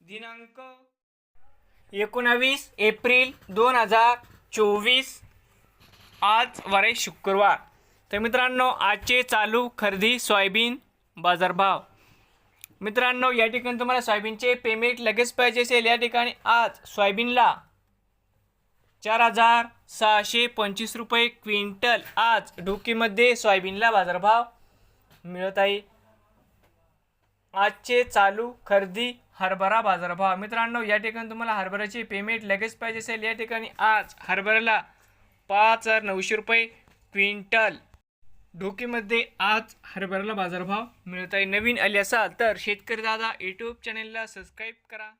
दिनांक एकोणावीस एप्रिल दोन हजार चोवीस आज वारे शुक्रवार. तर मित्रांनो आजचे चालू खरेदी सोयाबीन बाजारभाव. मित्रांनो या ठिकाणी तुम्हाला सोयाबीनचे पेमेंट लगेच पाहिजे असेल. या ठिकाणी आज सोयाबीनला चार हजार सहाशे पंचवीस रुपये क्विंटल आज ढोकीमध्ये सोयाबीनला बाजारभाव मिळत आहे. आजचे चालू खरेदी हरभरा बाजारभाव. मित्रांनो या ठिकाणी तुम्हाला हरभऱ्याची पेमेंट लगेच पाहिजे असेल. या ठिकाणी आज हरभऱ्याला पाच हजार नऊशे रुपये क्विंटल. ढोकीमध्ये आज हरभऱ्याला बाजारभाव मिळत आहे. नवीन आले असाल तर शेतकरी दादा यूट्यूब चॅनेलला सबस्क्राईब करा.